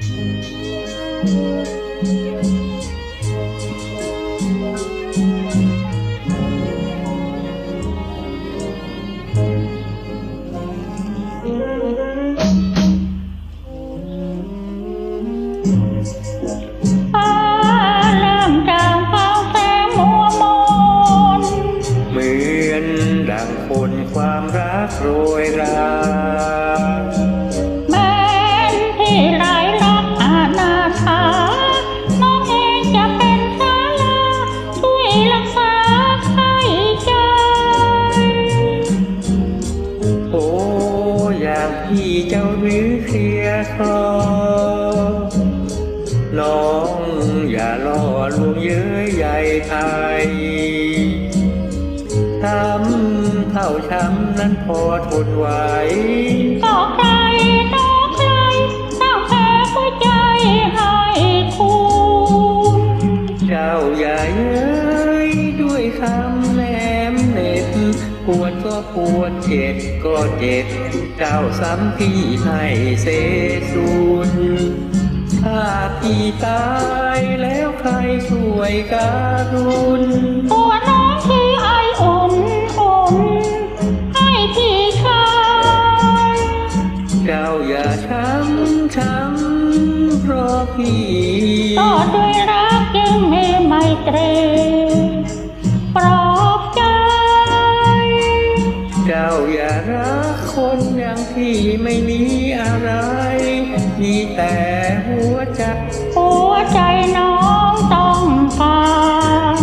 ดังคนความรักโรยรา เจ้าหรือเคลียคลอน้องอย่าล่อลวงเย้ยใหญ่ไทยทำเท่าช้ำนั้นพอทนไหวก็ใครต่อใครต้องแพ้หัวใจให้คุณเจ้าอย่าเย้ยด้วยคำแหลม เหน็บปวดก็ปวดเจ็บก็เจ็บเจ้าซ้ำพี่ให้เสสูญถ้าพี่ตายแล้วใครช่วยการุณตัวน้องคือไออุ่นอุ่นให้พี่ชายเจ้าอย่าช้ำช้ำเพราะพี่ก็ด้วยรักจึงมีไมตรีป คนอย่างพี่ไม่มีอะไร มีแต่หัวใจ หัวใจน้องต้องการ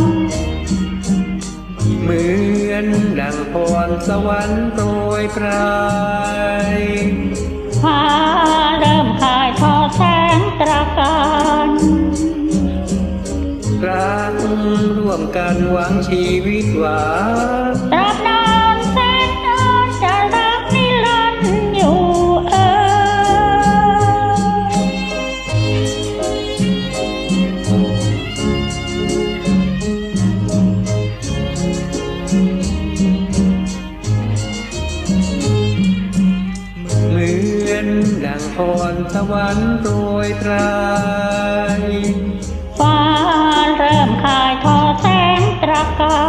เหมือนดังพรสวรรค์โปรยปลายฟ้าเริ่มหายทอแสงตราการรักร่วมกันหวังชีวิตหวานตราบน มือนดังพรสวรรค์โปรยปลายฟ้าเริ่มคลายทอแสงตรากา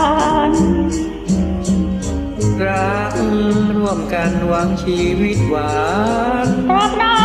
รรักร่วมกันหวังชีวิตหวานตราบน